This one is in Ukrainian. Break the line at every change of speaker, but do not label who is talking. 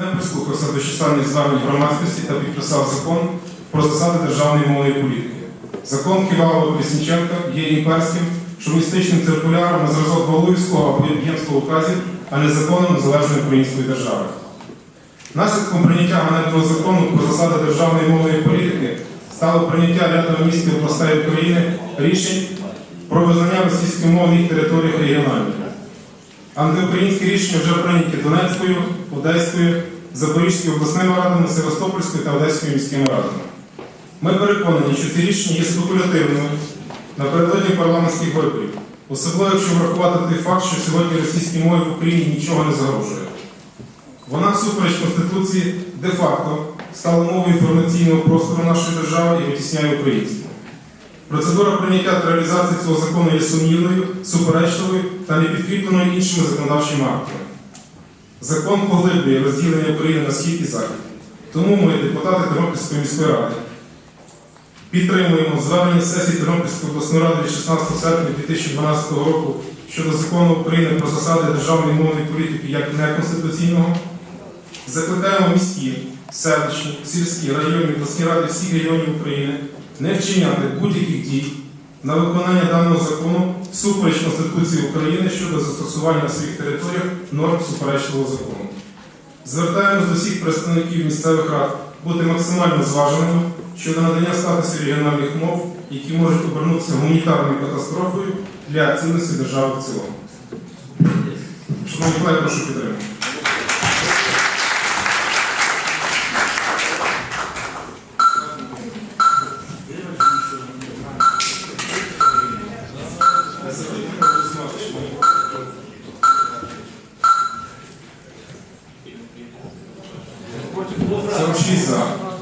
Не прислухався до численних звернень громадськості та підписав закон про засади державної мовної політики. Закон Ківалова Колісніченка є імперським, шовіністичним циркуляром на зразок Валуївського або Ємського указів, а не законом незалежної української держави. Наслідком прийняття ганебного закону про засади державної мовної політики стало прийняття ряду міст областей України рішень про визнання російської мови їх територіях регіональними. Антиукраїнські рішення вже прийняті Донецькою, Одеською, Запорізькою обласними радами, Севастопольською та Одеською міськими радами. Ми переконані, що ці рішення є спекулятивними напередодні парламентських виборів, особливо якщо врахувати той факт, що сьогодні російській мові в Україні нічого не загрожує. Вона всупереч Конституції де-факто стала мовою інформаційного простору нашої держави і витісняє українську. Процедура прийняття та реалізації цього закону є сумнівною, суперечливою та не підкріпленою іншими законодавчими актами. Закон поглиблює розділення України на схід і захід. Тому ми, депутати Тернопільської міської ради, підтримуємо звернення сесії Тернопільської обласної ради від 16 серпня 2012 року щодо закону України про засади державної мовної політики як неконституційного. Закликаємо міські, селищні, сільські, районні, обласні ради всіх регіонів України не вчиняти будь-яких дій на виконання даного закону всупереч Конституції України щодо застосування на своїх територіях норм суперечливого закону. Звертаємось до всіх представників місцевих рад бути максимально зваженими щодо надання статусу регіональних мов, які можуть обернутися гуманітарною катастрофою для цілісності держави в цілому. Шановні колеги, прошу підтримати. 什么意思啊？